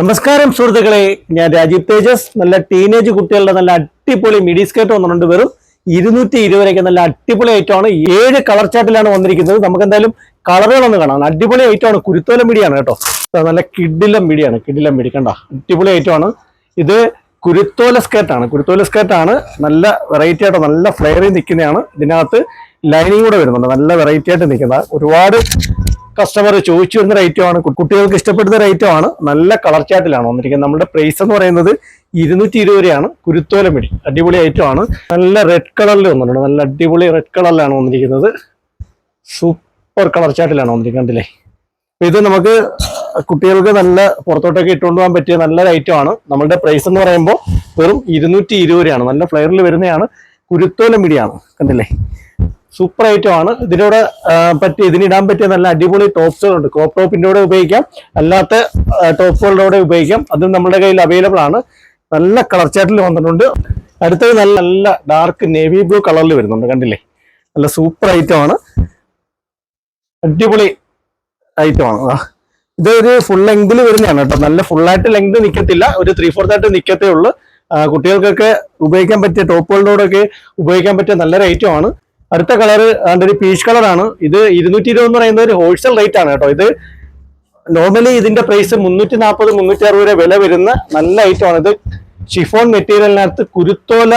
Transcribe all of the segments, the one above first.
നമസ്കാരം സുഹൃത്തുക്കളെ. ഞാൻ രാജീവ് തേജസ്. നല്ല ടീനേജ് കുട്ടികളുടെ നല്ല അടിപൊളി മിഡി സ്കേർട്ട് വന്നിട്ടുണ്ട്. വെറും ഇരുന്നൂറ്റി ഇരുപതിലേക്ക് നല്ല അടിപൊളി ഐറ്റമാണ് ഏഴ് കളർ ചാർട്ടിലാണ് വന്നിരിക്കുന്നത്. നമുക്ക് എന്തായാലും കളറുകളൊന്ന് കാണാം. അടിപൊളി ഐറ്റമാണ് കുരുത്തോല മിടിയാണ് കേട്ടോ. നല്ല കിഡിലം മിടിയാണ് കിഡിലം മിടി കണ്ട അടിപൊളി ഐറ്റമാണ് ഇത് കുരുത്തോല സ്കേർട്ടാണ് കുരുത്തോല സ്കേർട്ടാണ് നല്ല വെറൈറ്റി ആയിട്ട് നല്ല ഫ്ലെയറിൽ നിൽക്കുന്നതാണ്. ഇതിനകത്ത് ലൈനിങ് കൂടെ വരുന്നുണ്ട്. നല്ല വെറൈറ്റി ആയിട്ട് നിൽക്കുന്ന ഒരുപാട് കസ്റ്റമർ ചോദിച്ചു വരുന്ന റേറ്റും ആണ്. കുട്ടികൾക്ക് ഇഷ്ടപ്പെടുന്ന റേറ്റും ആണ്. നല്ല കളർ ചാറ്റിലാണ് വന്നിരിക്കുന്നത്. നമ്മുടെ പ്രൈസ് എന്ന് പറയുന്നത് ഇരുന്നൂറ്റി ഇരുപത് രൂപയാണ്. കുരുത്തോല മിടി അടിപൊളി ഐറ്റമാണ് നല്ല റെഡ് കളറിൽ വന്നിട്ടുണ്ട്. നല്ല അടിപൊളി റെഡ് കളറിലാണ് വന്നിരിക്കുന്നത്. സൂപ്പർ കളർ ചാറ്റിലാണ് വന്നിരിക്കുന്നത് അല്ലേ ഇത് നമുക്ക് കുട്ടികൾക്ക് നല്ല പുറത്തോട്ടൊക്കെ ഇട്ടുകൊണ്ട് പോകാൻ പറ്റിയ നല്ലൊരു ഐറ്റമാണ് നമ്മുടെ പ്രൈസ് എന്ന് പറയുമ്പോൾ വെറും ഇരുന്നൂറ്റി ഇരുപത് രൂപയാണ്. നല്ല ഫ്ലെയറിൽ വരുന്നതാണ്. കുരുത്തോല മിടിയാണ്. കണ്ടില്ലേ? സൂപ്പർ ഐറ്റം ആണ്. ഇതിനോട് പറ്റി ഇതിനിടാൻ പറ്റിയ നല്ല അടിപൊളി ടോപ്സുകളുണ്ട് ക്രോപ്പ് ടോപ്പിന്റെ കൂടെ ഉപയോഗിക്കാം. അല്ലാത്ത ടോപ്പുകളുടെ കൂടെ ഉപയോഗിക്കാം. അതും നമ്മുടെ കയ്യിൽ അവൈലബിൾ ആണ്. നല്ല കളർ ചാറ്റിൽ വന്നിട്ടുണ്ട്. അടുത്തത് നല്ല നല്ല ഡാർക്ക് നേവി ബ്ലൂ കളറിൽ വരുന്നുണ്ട്. കണ്ടില്ലേ? നല്ല സൂപ്പർ ഐറ്റം ആണ്. അടിപൊളി ഐറ്റം ആണ്. ഇതൊരു ഫുൾ ലെങ്തിൽ വരുന്നതാണ് കേട്ടോ. നല്ല ഫുള്ളായിട്ട് ലെങ്ത് നിൽക്കത്തില്ല ഒരു ത്രീ ഫോർത്ത് ആയിട്ട് നിൽക്കത്തേ ഉള്ളൂ. കുട്ടികൾക്കൊക്കെ ഉപയോഗിക്കാൻ പറ്റിയ ടോപ്പുകളുടെ ഒക്കെ ഉപയോഗിക്കാൻ പറ്റിയ നല്ലൊരു ഐറ്റം ആണ്. അടുത്ത കളർ ഒരു പീച്ച് കളറാണ് ഇത് ഇരുന്നൂറ്റി ഇരുപത് എന്ന് പറയുന്നത് ഒരു ഹോൾസെയിൽ റേറ്റ് ആണ് കേട്ടോ. ഇത് നോർമലി ഇതിന്റെ പ്രൈസ് മുന്നൂറ്റി നാൽപ്പത് മുന്നൂറ്റി അറുപത് രൂപ വില വരുന്ന നല്ല ഐറ്റം ആണ്. ഇത് ഷിഫോൺ മെറ്റീരിയലിനകത്ത് കുരുത്തോല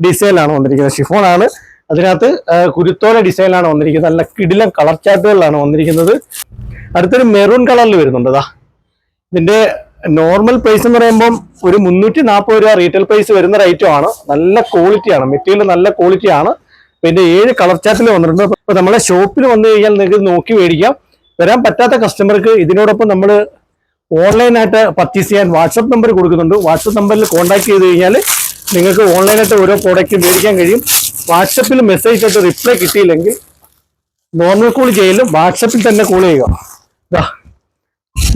ഡിസൈനിലാണ് വന്നിരിക്കുന്നത്. ഷിഫോൺ ആണ്. അതിനകത്ത് കുരുത്തോല ഡിസൈനിലാണ് വന്നിരിക്കുന്നത്. നല്ല കിടിലം കളർ ചാർട്ടുകളിലാണ് വന്നിരിക്കുന്നത്. അടുത്തൊരു മെറൂൺ കളറിൽ വരുന്നുണ്ട് അതാ ഇതിന്റെ നോർമൽ പ്രൈസ് എന്ന് പറയുമ്പോൾ ഒരു മുന്നൂറ്റി നാൽപ്പത് രൂപ റീറ്റെയിൽ പ്രൈസ് വരുന്ന റേറ്റും ആണ്. നല്ല ക്വാളിറ്റിയാണ് മെറ്റീരിയൽ നല്ല ക്വാളിറ്റിയാണ് പിന്നെ ഏഴ് കളർ ചാർട്ടിൽ വന്നിട്ടുണ്ട്. അപ്പൊ നമ്മളെ ഷോപ്പിൽ വന്നു കഴിഞ്ഞാൽ നിങ്ങൾക്ക് നോക്കി മേടിക്കാം. വരാൻ പറ്റാത്ത കസ്റ്റമർക്ക് ഇതിനോടൊപ്പം നമ്മൾ ഓൺലൈനായിട്ട് പർച്ചേസ് ചെയ്യാൻ വാട്സപ്പ് നമ്പർ കൊടുക്കുന്നുണ്ട്. വാട്സപ്പ് നമ്പറിൽ കോൺടാക്ട് ചെയ്ത് കഴിഞ്ഞാൽ നിങ്ങൾക്ക് ഓൺലൈനായിട്ട് ഓരോ പ്രോഡക്റ്റ് മേടിക്കാൻ കഴിയും. വാട്സപ്പിൽ മെസ്സേജ് ആയിട്ട് റിപ്ലൈ കിട്ടിയില്ലെങ്കിൽ നോർമൽ കോൾ ചെയ്യലും വാട്സപ്പിൽ തന്നെ കോൾ ചെയ്യുക.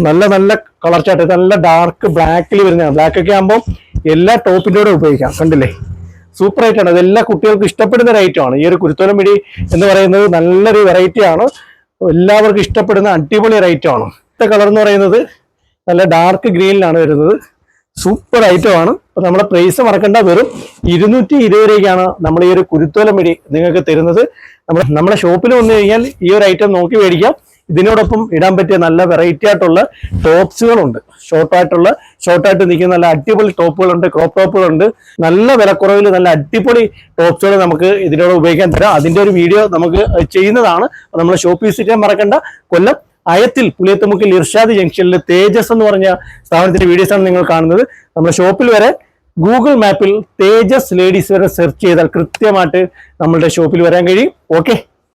നല്ല നല്ല കളർ ചാർട്ട് നല്ല ഡാർക്ക് ബ്ലാക്കിൽ വരുന്നതാണ്. ബ്ലാക്ക് ഒക്കെ ആകുമ്പോൾ എല്ലാ ടോപ്പിന്റെ കൂടെ ഉപയോഗിക്കാം. കണ്ടില്ലേ? സൂപ്പർ ആയിട്ടാണ് എല്ലാ കുട്ടികൾക്കും ഇഷ്ടപ്പെടുന്ന ഒരു ഈ ഒരു കുരുത്തോലം പിടി എന്ന് പറയുന്നത് നല്ലൊരു വെറൈറ്റി ആണ്. എല്ലാവർക്കും ഇഷ്ടപ്പെടുന്ന അടിപൊളി ഒരു ഐറ്റമാണ് അടുത്ത കളർ എന്ന് പറയുന്നത് നല്ല ഡാർക്ക് ഗ്രീനിലാണ് വരുന്നത്. സൂപ്പർ ഐറ്റം ആണ്. അപ്പൊ നമ്മുടെ പ്രൈസ് മറക്കണ്ട. വെറും ഇരുന്നൂറ്റി ഇരുപത് രൂപയ്ക്കാണ് നമ്മൾ ഈ ഒരു കുരുത്തോലം പിടി നിങ്ങൾക്ക് തരുന്നത്. നമ്മുടെ നമ്മുടെ ഷോപ്പിൽ വന്നു കഴിഞ്ഞാൽ ഈ ഒരു ഐറ്റം നോക്കി മേടിക്കാം. ഇതിനോടൊപ്പം ഇടാൻ പറ്റിയ നല്ല വെറൈറ്റി ആയിട്ടുള്ള ടോപ്സുകളുണ്ട് ഷോർട്ടായിട്ടുള്ള ഷോർട്ടായിട്ട് നിൽക്കുന്ന നല്ല അടിപൊളി ടോപ്പുകളുണ്ട് ക്രോപ്പ് ടോപ്പുകളുണ്ട് നല്ല വിലക്കുറവിൽ നല്ല അടിപൊളി ടോപ്സുകൾ നമുക്ക് ഇതിനോട് ഉപയോഗിക്കാൻ തരാം. അതിന്റെ ഒരു വീഡിയോ നമുക്ക് ചെയ്യുന്നതാണ്. നമ്മൾ ഷോപ്പ് വിസിറ്റ് മറക്കണ്ട. കൊല്ലം അയത്തിൽ പുളിയത്തുമുക്കിൽ ഇർഷാദ് ജംഗ്ഷനിൽ തേജസ് എന്ന് പറഞ്ഞ സ്ഥാപനത്തിന്റെ വീഡിയോസ് ആണ് നിങ്ങൾ കാണുന്നത്. നമ്മുടെ ഷോപ്പിൽ വരെ ഗൂഗിൾ മാപ്പിൽ തേജസ് ലേഡീസ് വരെ സെർച്ച് ചെയ്താൽ കൃത്യമായിട്ട് നമ്മളുടെ ഷോപ്പിൽ വരാൻ കഴിയും. ഓക്കെ